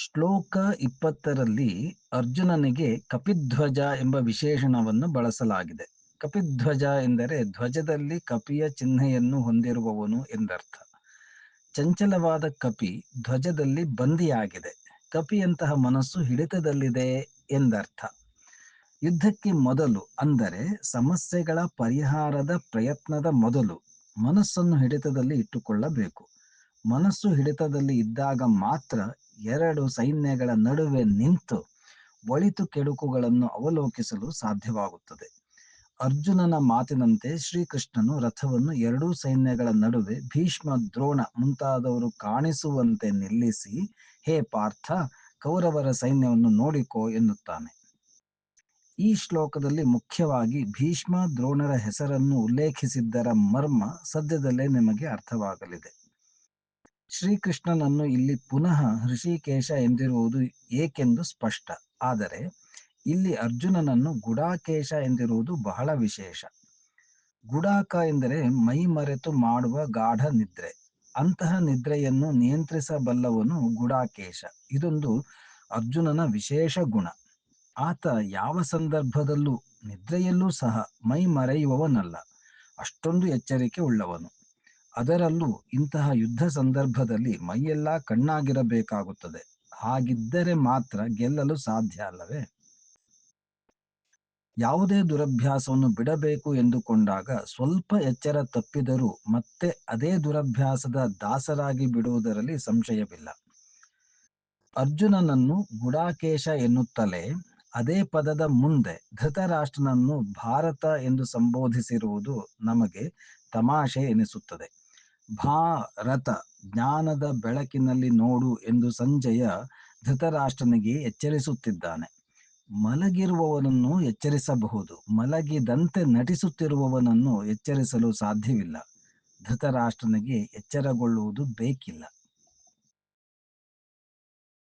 ಶ್ಲೋಕ ಇಪ್ಪತ್ತರಲ್ಲಿ ಅರ್ಜುನನಿಗೆ ಕಪಿಧ್ವಜ ಎಂಬ ವಿಶೇಷಣವನ್ನು ಬಳಸಲಾಗಿದೆ. ಕಪಿಧ್ವಜ ಎಂದರೆ ಧ್ವಜದಲ್ಲಿ ಕಪಿಯ ಚಿಹ್ನೆಯನ್ನು ಹೊಂದಿರುವವನು ಎಂದರ್ಥ. ಚಂಚಲವಾದ ಕಪಿ ಧ್ವಜದಲ್ಲಿ ಬಂದಿಯಾಗಿದೆ. ಕಪಿಯಂತಹ ಮನಸ್ಸು ಹಿಡಿತದಲ್ಲಿದೆ ಎಂದರ್ಥ. ಯುದ್ಧಕ್ಕೆ ಮೊದಲು ಅಂದರೆ ಸಮಸ್ಯೆಗಳ ಪರಿಹಾರದ ಪ್ರಯತ್ನದ ಮೊದಲು ಮನಸ್ಸನ್ನು ಹಿಡಿತದಲ್ಲಿ ಇಟ್ಟುಕೊಳ್ಳಬೇಕು. ಮನಸ್ಸು ಹಿಡಿತದಲ್ಲಿ ಇದ್ದಾಗ ಮಾತ್ರ ಎರಡು ಸೈನ್ಯಗಳ ನಡುವೆ ನಿಂತು ಒಳಿತು ಕೆಡುಕುಗಳನ್ನು ಅವಲೋಕಿಸಲು ಸಾಧ್ಯವಾಗುತ್ತದೆ. ಅರ್ಜುನನ ಮಾತಿನಂತೆ ಶ್ರೀಕೃಷ್ಣನು ರಥವನ್ನು ಎರಡೂ ಸೈನ್ಯಗಳ ನಡುವೆ ಭೀಷ್ಮ, ದ್ರೋಣ ಮುಂತಾದವರು ಕಾಣಿಸುವಂತೆ ನಿಲ್ಲಿಸಿ, ಹೇ ಪಾರ್ಥ, ಕೌರವರ ಸೈನ್ಯವನ್ನು ನೋಡಿಕೋ ಎನ್ನುತ್ತಾನೆ. ಈ ಶ್ಲೋಕದಲ್ಲಿ ಮುಖ್ಯವಾಗಿ ಭೀಷ್ಮ, ದ್ರೋಣರ ಹೆಸರನ್ನು ಉಲ್ಲೇಖಿಸಿದ್ದರ ಮರ್ಮ ಸದ್ಯದಲ್ಲೇ ನಿಮಗೆ ಅರ್ಥವಾಗಲಿದೆ. ಶ್ರೀಕೃಷ್ಣನನ್ನು ಇಲ್ಲಿ ಪುನಃ ಹೃಷಿಕೇಶ ಎಂದಿರುವುದು ಏಕೆಂದು ಸ್ಪಷ್ಟ. ಆದರೆ, ಇಲ್ಲಿ ಅರ್ಜುನನನ್ನು ಗುಡಾಕೇಶ ಎಂದಿರುವುದು ಬಹಳ ವಿಶೇಷ. ಗುಡಾಕ ಎಂದರೆ ಮೈ ಮರೆತು ಮಾಡುವ ಗಾಢ ನಿದ್ರೆ. ಅಂತಹ ನಿದ್ರೆಯನ್ನು ನಿಯಂತ್ರಿಸಬಲ್ಲವನು ಗುಡಾಕೇಶ. ಇದೊಂದು ಅರ್ಜುನನ ವಿಶೇಷ ಗುಣ. ಆತ ಯಾವ ಸಂದರ್ಭದಲ್ಲೂ ನಿದ್ರೆಯಲ್ಲೂ ಸಹ ಮೈ ಮರೆಯುವವನಲ್ಲ. ಅಷ್ಟೊಂದು ಎಚ್ಚರಿಕೆ ಉಳ್ಳವನು. ಅದರಲ್ಲೂ ಇಂತಹ ಯುದ್ಧ ಸಂದರ್ಭದಲ್ಲಿ ಮೈಯೆಲ್ಲ ಕಣ್ಣಾಗಿರಬೇಕಾಗುತ್ತದೆ. ಹಾಗಿದ್ದರೆ ಮಾತ್ರ ಗೆಲ್ಲಲು ಸಾಧ್ಯ ಅಲ್ಲವೇ? ಯಾವುದೇ ದುರಭ್ಯಾಸವನ್ನು ಬಿಡಬೇಕು ಎಂದುಕೊಂಡಾಗ ಸ್ವಲ್ಪ ಎಚ್ಚರ ತಪ್ಪಿದರೂ ಮತ್ತೆ ಅದೇ ದುರಭ್ಯಾಸದ ದಾಸರಾಗಿ ಬಿಡುವುದರಲ್ಲಿ ಸಂಶಯವಿಲ್ಲ. ಅರ್ಜುನನನ್ನು ಗುಡಾಕೇಶ ಎನ್ನುತ್ತಲೇ ಅದೇ ಪದದ ಮುಂದೆ ಧೃತರಾಷ್ಟ್ರನನ್ನು ಭಾರತ ಎಂದು ಸಂಬೋಧಿಸಿರುವುದು ನಮಗೆ ತಮಾಷೆ ಎನಿಸುತ್ತದೆ. ಭಾರತ ಜ್ಞಾನದ ಬೆಳಕಿನಲ್ಲಿ ನೋಡು ಎಂದು ಸಂಜಯ ಧೃತರಾಷ್ಟ್ರನಿಗೆ ಎಚ್ಚರಿಸುತ್ತಿದ್ದಾನೆ. ಮಲಗಿರುವವನನ್ನು ಎಚ್ಚರಿಸಬಹುದು, ಮಲಗಿದಂತೆ ನಟಿಸುತ್ತಿರುವವನನ್ನು ಎಚ್ಚರಿಸಲು ಸಾಧ್ಯವಿಲ್ಲ. ಧೃತರಾಷ್ಟ್ರನಿಗೆ ಎಚ್ಚರಗೊಳ್ಳುವುದು ಬೇಕಿಲ್ಲ.